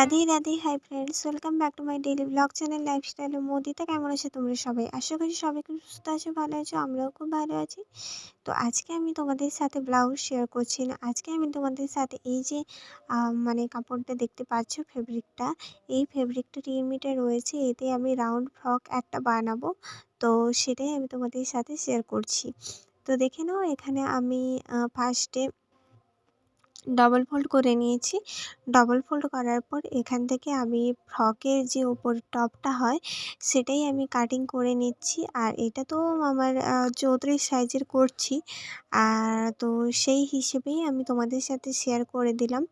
Radhe Radhe hi friends welcome back to my daily vlog channel lifestyle মোদিতে কেমন আছে তোমরা সবাই? আশা করি সবাই খুব সুস্থ আছো, ভালো আছো, আমরাও খুব ভালো আছি। তো আজকে আমি তোমাদের সাথে ব্লাউজ শেয়ার করছি না। আজকে আমি তোমাদের সাথে এই যে মানে কাপড়টা দেখতে পাচ্ছ ফেব্রিকটা এই ফেব্রিকটা রিমিটে রয়েছে, এতে আমি রাউন্ড ফ্রক একটা বানাবো। তো সেটাই আমি তোমাদের সাথে শেয়ার করছি। তো দেখে নাও, এখানে আমি ফার্স্টে ডবল ফোল্ড করে নিয়েছি। ডবল ফোল্ড করার পর এখান থেকে আমি ফ্রকের যে ওপর টপটা হয়, সেটাই আমি কাটিং করে নিচ্ছি। আর এটা তো আমার চৌত্রিশ সাইজের করছি। আর তো সেই হিসেবেই আমি তোমাদের সাথে শেয়ার করে দিলাম।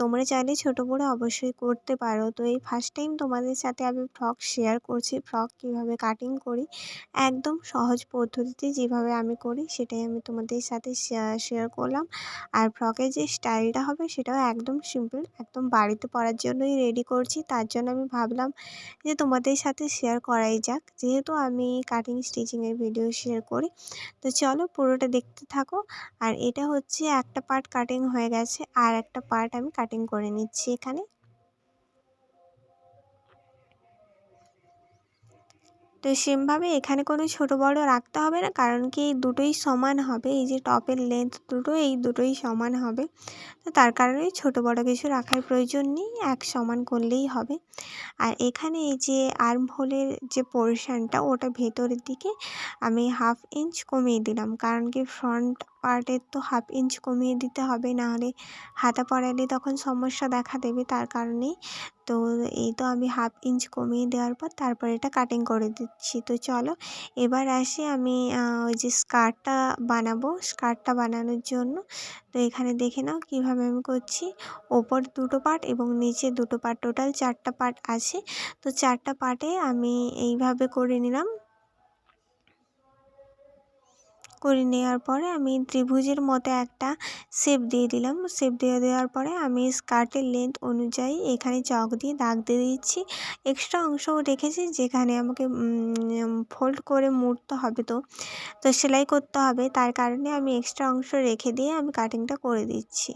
তোমরা চাইলে ছোটো বড়ো অবশ্যই করতে পারো। তো এই ফার্স্ট টাইম তোমাদের সাথে আমি ফ্রক শেয়ার করছি, ফ্রক কীভাবে কাটিং করি, একদম সহজ পদ্ধতিতে যেভাবে আমি করি, সেটাই আমি তোমাদের সাথে শেয়ার করলাম। আর ফ্রকের যে স্টাইলটা হবে সেটাও একদম সিম্পল একদম বাড়িতে পড়ার জন্যই রেডি করছি। তার জন্য আমি ভাবলাম যে তোমাদের সাথে শেয়ার করাই যাক। যেহেতু আমি কাটিং স্টিচিংয়ের ভিডিও শেয়ার করি, তো চলো পুরোটা দেখতে থাকো। আর এটা হচ্ছে একটা পার্ট কাটিং হয়ে গেছে, আর একটা পার্ট আমি কাটিং করে নিচ্ছি এখানে। তো সেমভাবে এখানে কোনো ছোট বড় রাখতে হবে না। কারণ কি এই দুটোই সমান হবে। এই যে টপের লেন্থ দুটো, এই দুটোই সমান হবে। তো তার কারণে ছোট বড় কিছু রাখার প্রয়োজন নেই। এক সমান করলেই হবে। আর এখানে এই যে আর্ম হোলের যে পোর্শানটা ওটা ভেতরের দিকে আমি হাফ ইঞ্চ কমিয়ে দিলাম। কারণ কি ফ্রন্ট পার্টের তো হাফ ইঞ্চ কমিয়ে দিতে হবে, নাহলে হাতা পরালে তখন সমস্যা দেখা দেবে তার কারণেই। তো এই তো আমি হাফ ইঞ্চ কমিয়ে দেওয়ার পর তারপর এটা কাটিং করে দিচ্ছি। তো চলো, এবার আসি আমি ওই যে স্কার্টটা বানাবো। স্কার্টটা বানানোর জন্য তো এখানে দেখে নাও কীভাবে আমি করছি। ওপর দুটো পার্ট এবং নিচে দুটো পার্ট টোটাল চারটা পার্ট আছে। তো চারটা পার্টে আমি এইভাবে করে নিলাম। করে নেওয়ার পরে আমি ত্রিভুজের মতো একটা শেপ দিয়ে দিলাম। শেপ দিয়ে দেওয়ার পরে আমি স্কার্টের লেন্থ অনুযায়ী এখানে চক দিয়ে দাগ দিয়ে দিচ্ছি। এক্সট্রা অংশও রেখেছি যেখানে আমাকে ফোল্ড করে মুড়তে হবে তো। তো সেলাই করতে হবে, তার কারণে আমি এক্সট্রা অংশ রেখে দিয়ে আমি কাটিংটা করে দিচ্ছি।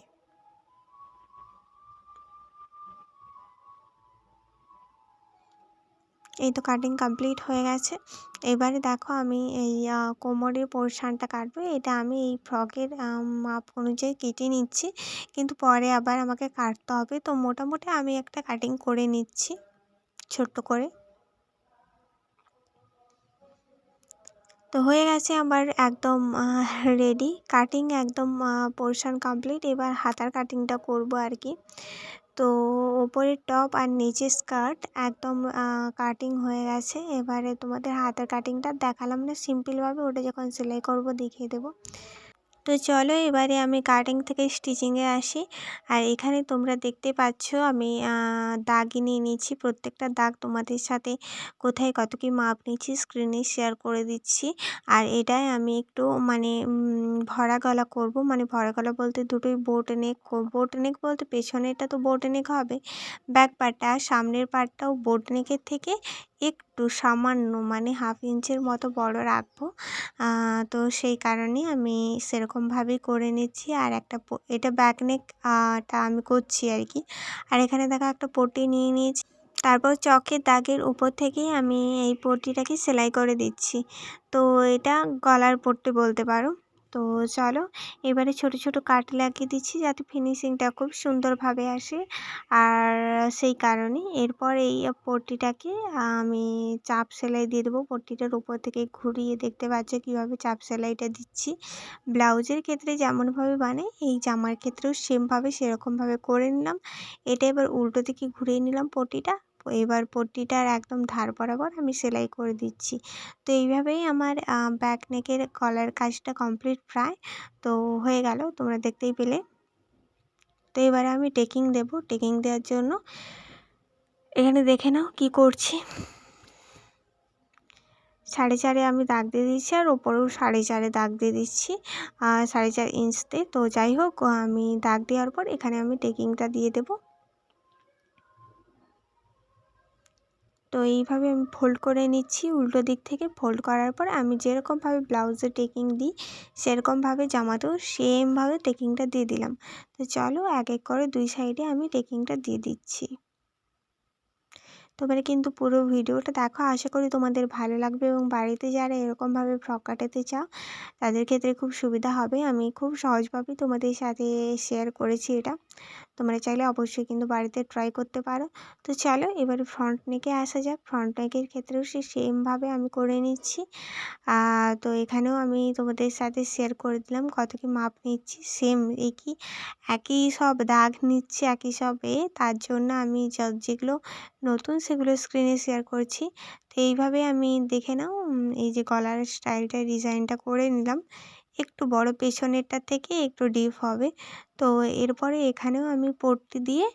এই তো কাটিং কমপ্লিট হয়ে গেছে। এবারে দেখো আমি এই কোমরের পোর্শানটা কাটবো। এটা আমি এই ফ্রকের মাপ অনুযায়ী কেটে নিচ্ছি। কিন্তু পরে আবার আমাকে কাটতে হবে। তো মোটামুটি আমি একটা কাটিং করে নিচ্ছি। ছোট্ট করে। তো হয়ে গেছে আমার একদম রেডি কাটিং একদম পোর্শন কমপ্লিট এবার হাতার কাটিংটা করব আর কি। তো ওপরের টপ আর নিচে স্কার্ট একদম কাটিং হয়ে গেছে। এবারে তোমাদের হাতের কাটিংটা দেখালাম না। সিম্পলভাবে ওটা যখন সেলাই করব দেখিয়ে দেবো। তো চলো এবারে আমি কাটিং থেকে স্টিচিংয়ে আসি। আর এখানে তোমরা দেখতে পাচ্ছ আমি দাগই নিয়ে নিচ্ছি প্রত্যেকটা দাগ তোমাদের সাথে কোথায় কত কি মাপ নিচ্ছি স্ক্রিনে শেয়ার করে দিচ্ছি। আর এটাই আমি একটু মানে ভরা গলা করব। মানে ভরা গলা বলতে দুটোই বোট নেক বোট নেক বলতে পেছনেরটা তো বোট নেক হবে। ব্যাক পার্টটা সামনের পার্টটাও বোট নেকের থেকে একটু সামান্য মানে হাফ ইঞ্চের মতো বড় রাখব। তো সেই কারণে আমি সেরকমভাবেই করে নিচ্ছি। আর একটা এটা ব্যাক নেক টা আমি করছি আর কি। আর এখানে দেখা একটা পটি নিয়ে নিয়েছি। তারপর চকের দাগের উপর থেকেই আমি এই পটিটাকে সেলাই করে দিচ্ছি। তো এটা গলার পট্টি বলতে পারো। তো চলো এবারে ছোট ছোট কাট লাগিয়ে দিচ্ছি যাতে ফিনিশিংটা খুব সুন্দরভাবে আসে। আর সেই কারণে এরপর এই পট্টিটাকে আমি চাপ সেলাই দিয়ে দেবো। পট্টিটার উপর থেকে ঘুরিয়ে দেখতে পাচ্ছ কীভাবে চাপ সেলাইটা দিচ্ছি। ব্লাউজের ক্ষেত্রে যেমনভাবে বানাই, এই জামার ক্ষেত্রেও সেমভাবে, সেরকমভাবে করে নিলাম। এটা এবার উল্টো দিকে ঘুরিয়ে নিলাম পট্টিটা। এবার পট্টিটার একদম ধার বরাবর আমি সেলাই করে দিচ্ছি। তো এইভাবেই আমার ব্যাক নেকের কলার কাজটা কমপ্লিট প্রায়, তো হয়ে গেল, তোমরা দেখতেই পেলে। তো এবারে আমি টেকিং দেব টেকিং দেওয়ার জন্য। এখানে দেখে নাও কি করছি। সাড়ে চারে আমি দাগ দিয়ে দিচ্ছি আর ওপরেও সাড়ে চারে দাগ দিয়ে দিচ্ছি সাড়ে চার ইঞ্চতে তো। যাই হোক, আমি দাগ দেওয়ার পর এখানে আমি টেকিংটা দিয়ে দেবো। তো এইভাবে আমি ফোল্ড করে নিচ্ছি। উল্টো দিক থেকে ফোল্ড করার পর আমি যেরকমভাবে ব্লাউজে টেকিং দিই, সেরকমভাবে জামাতেও সেমভাবে টেকিংটা দিয়ে দিলাম। তো চলো এক এক করে দুই সাইডে আমি টেকিংটা দিয়ে দিচ্ছি। তোমরা কিন্তু পুরো ভিডিওটা দেখো। আশা করি তোমাদের ভালো লাগবে এবং বাড়িতে যারা এরকমভাবে ফ্রক কাটাতে চাও, তাদের ক্ষেত্রে খুব সুবিধা হবে। আমি খুব সহজভাবেই তোমাদের সাথে শেয়ার করেছি এটা। তোমরা চাইলে অবশ্যই কিন্তু বাড়িতে ট্রাই করতে পারো। তো চলো, এবারে ফ্রন্ট নেকে আসা যাক। ফ্রন্ট নেকের ক্ষেত্রেও সে সেমভাবে আমি করে নিচ্ছি। তো এখানেও আমি তোমাদের সাথে শেয়ার করে দিলাম কত কি মাপ নিচ্ছি। সেম একই একই সব দাগ নিচ্ছে, একই সব এ। তার জন্য আমি যেগুলো নতুন সেগুলো স্ক্রিনে শেয়ার করছি। তো এইভাবে আমি দেখে নাও এই যে গলার স্টাইলটা ডিজাইনটা করে নিলাম। একটু বড় পেছনেরটা থেকে একটু ডিপ হবে। তো এরপরে এখানেও আমি পট্টি দিয়ে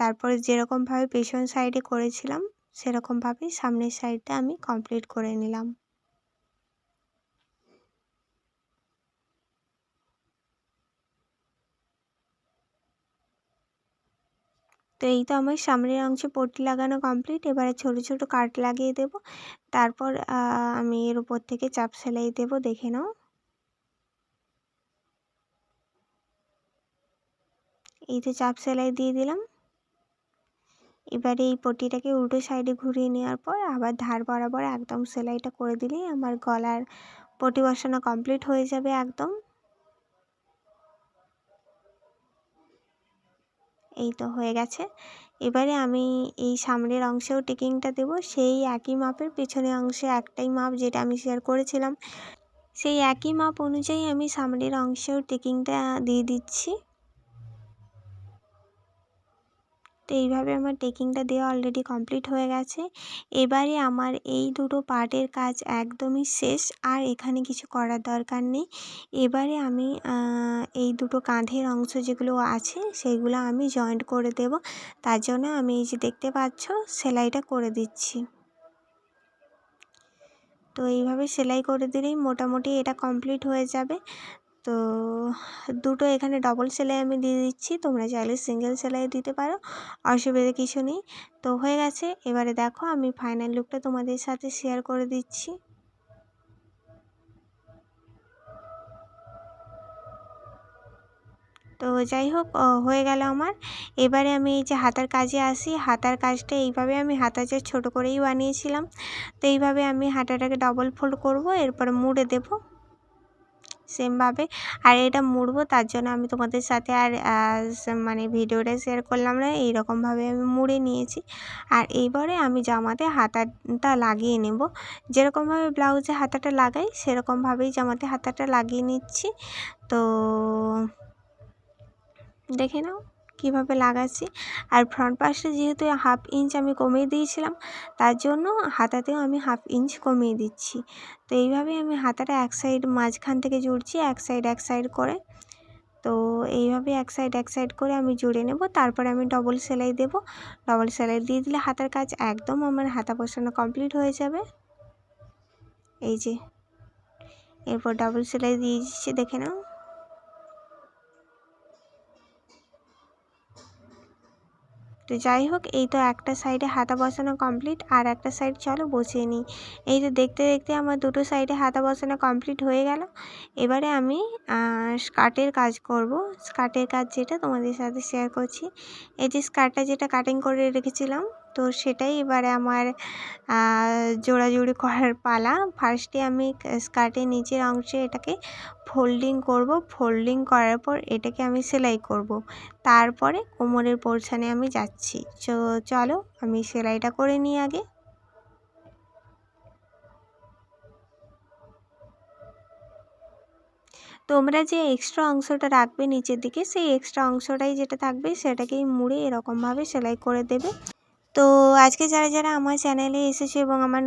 তারপরে যেরকমভাবে পেছন সাইডে করেছিলাম, সেরকমভাবেই সামনের সাইডটা আমি কমপ্লিট করে নিলাম। তো এই তো আমার সামনের অংশে পট্টি লাগানো কমপ্লিট এবারে ছোট ছোট কাট লাগিয়ে দেব। তারপর আমি এর উপর থেকে চাপ সেলাই দেব, দেখে নাও। এই তো চাপ সেলাই দিয়ে দিলাম। এবারে এই পটিটাকে উল্টো সাইডে ঘুরিয়ে নেওয়ার পর, আবার ধার বরাবর একদম সেলাইটা করে দিলেই আমার গলার পটি বসানো কমপ্লিট হয়ে যাবে একদম। এই তো হয়ে গেছে। এবারে আমি এই সামনের অংশেও টেকিংটা দেব। সেই একই মাপের পেছনের অংশে একটাই মাপ যেটা আমি শেয়ার করেছিলাম। সেই একই মাপ অনুযায়ী আমি সামনের অংশেও টেকিংটা দিয়ে দিচ্ছি। তো এইভাবে আমার টেকিংটা দেওয়া অলরেডি কমপ্লিট হয়ে গেছে। এবারে আমার এই দুটো পার্টের কাজ একদমই শেষ, আর এখানে কিছু করার দরকার নেই। এবারে আমি এই দুটো কাঁধের অংশ যেগুলো আছে সেইগুলো আমি জয়েন্ট করে দেব। তার জন্য আমি এই যে দেখতে পাচ্ছ, সেলাইটা করে দিচ্ছি। তো এইভাবে সেলাই করে দিলেই মোটামুটি এটা কমপ্লিট হয়ে যাবে। তো দুটো এখানে ডবল সেলাই আমি দিয়ে দিচ্ছি। তোমরা চাইলে সিঙ্গেল সেলাই দিতে পারো, অসুবিধা কিছু নেই। তো হয়ে গেছে, এবারে দেখো আমি ফাইনাল লুকটা তোমাদের সাথে শেয়ার করে দিচ্ছি। তো যাই হোক হয়ে গেল আমার। এবারে আমি এই যে হাতার কাজে আসি, হাতার কাজটা এইভাবে আমি হাতা যে ছোটো করেই বানিয়েছিলাম। তো এইভাবে আমি হাতাটাকে ডবল ফোল্ড করব, এরপরে মুড়ে দেবো। সেমভাবে। আর এটা মুড়বো, তার জন্য আমি তোমাদের সাথে আর মানে ভিডিওটা শেয়ার করলাম না, এইরকমভাবে আমি মুড়ে নিয়েছি। আর এইবারে আমি জামাতে হাতাটা লাগিয়ে নেব। যেরকমভাবে ব্লাউজে হাতাটা লাগাই, সেরকমভাবেই জামাতে হাতাটা লাগিয়ে নিচ্ছি। তো দেখে নাও। কীভাবে লাগাচ্ছি। আর ফ্রন্ট পাশে যেহেতু হাফ ইঞ্চ আমি কমিয়ে দিয়েছিলাম, তার জন্য হাতাতেও আমি হাফ ইঞ্চ কমিয়ে দিচ্ছি। তো এইভাবে আমি হাতাটা এক সাইড মাঝখান থেকে জুড়ছি, এক সাইড এক সাইড করে। তো এইভাবে এক সাইড এক সাইড করে আমি জুড়ে নেব, তারপরে আমি ডবল সেলাই দেব। ডবল সেলাই দিয়ে দিলে হাতার কাজ একদম আমার হাতা বসানো কমপ্লিট হয়ে যাবে। এই যে, এরপর ডবল সেলাই দিয়ে দিচ্ছি, দেখে নাও। তো যাই হোক, এই তো একটা সাইডে হাতা বসানো কমপ্লিট আর একটা সাইড চলো বসিয়ে নিই। এই তো দেখতে দেখতে আমার দুটো সাইডে হাতা বসানো কমপ্লিট হয়ে গেল। এবারে আমি স্কার্টের কাজ করব। স্কার্টের কাজ যেটা তোমাদের সাথে শেয়ার করছি। এই যে স্কার্টটা যেটা কাটিং করে রেখেছিলাম তো সেটাই এবারে আমার জোড়াজুড়ি করার পালা। ফার্স্টে আমি স্কার্টের নিচের অংশে এটাকে ফোল্ডিং করব। ফোল্ডিং করার পর এটাকে আমি সেলাই করব। তারপরে কোমরের পোর্শানে আমি যাচ্ছি। চলো আমি সেলাইটা করে নিই আগে। তোমরা যে এক্সট্রা অংশটা রাখবে নিচের দিকে, সেই এক্সট্রা অংশটাই যেটা থাকবে সেটাকেই মুড়ে এরকমভাবে সেলাই করে দেবে। তো আজকে যারা যারা আমার চ্যানেলে এসেছে এবং আমার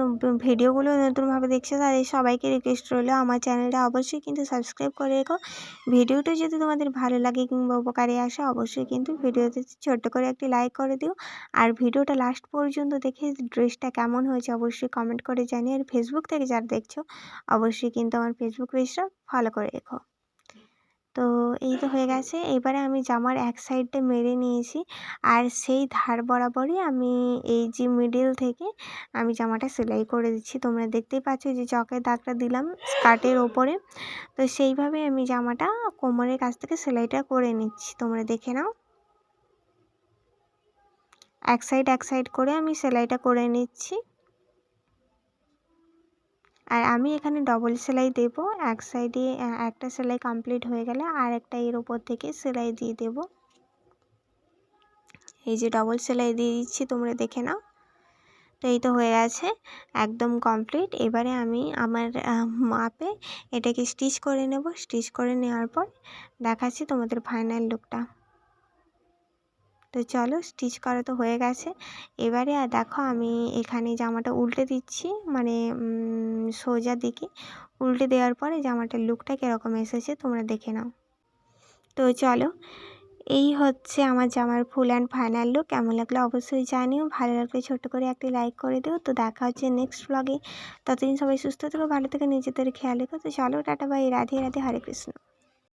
ভিডিওগুলো নতুনভাবে দেখছে, তাদের সবাইকে রিকোয়েস্ট রইল আমার চ্যানেলটা অবশ্যই কিন্তু সাবস্ক্রাইব করে রেখো। ভিডিওটা যদি তোমাদের ভালো লাগে কিংবা উপকারে আসে, অবশ্যই কিন্তু ভিডিওতে ছোট্ট করে একটি লাইক করে দিও। আর ভিডিওটা লাস্ট পর্যন্ত দেখে ড্রেসটা কেমন হয়েছে, অবশ্যই কমেন্ট করে জানিয়ে আর ফেসবুক থেকে যারা দেখছ, অবশ্যই কিন্তু আমার ফেসবুক পেজটা ফলো করে রেখো। তো এই তো হয়ে গেছে। এবারে আমি জামার এক সাইডটা মেরে নিয়েছি। আর সেই ধার বরাবরই আমি এই যে মিডিল থেকে আমি জামাটা সেলাই করে দিচ্ছি। তোমরা দেখতেই পাচ্ছ যে চকের দাগটা দিলাম স্কার্টের ওপরে। তো সেইভাবে আমি জামাটা কোমরের কাছ থেকে সেলাইটা করে নিচ্ছি। তোমরা দেখে নাও। এক সাইড এক সাইড করে আমি সেলাইটা করে নিচ্ছি। আর আমি এখানে ডবল সেলাই দেব। এক সাইডে একটা সেলাই কমপ্লিট হয়ে গেলে আর একটা এর উপর থেকে সেলাই দিয়ে দেব। এই যে ডবল সেলাই দিয়ে দিচ্ছি, তোমরা দেখে নাও। তো এই তো হয়ে গেছে, একদম কমপ্লিট এবারে আমি আমার মাপে এটাকে স্টিচ করে নেব। স্টিচ করে নেওয়ার পর দেখাচ্ছি তোমাদের ফাইনাল লুকটা তো চলো স্টিচ করা তো হয়ে গেছে। এবারে আর দেখো আমি এখানে জামাটা উল্টে দিচ্ছি মানে সোজা দিকে। উল্টে দেওয়ার পরে জামাটার লুকটা কীরকম এসেছে তোমরা দেখে নাও। তো চলো, এই হচ্ছে আমার জামার ফুল অ্যান্ড ফাইনাল লুক কেমন লাগল অবশ্যই জানিও। ভালো লাগলে ছোট্ট করে একটি লাইক করে দিও। তো দেখা হচ্ছে নেক্সট ব্লগে ততদিন সবাই সুস্থ থেকো, ভালো থেকে, নিজেদের খেয়াল রেখো। তো চলো, টাটা বাই রাধে রাধে, হরে কৃষ্ণ।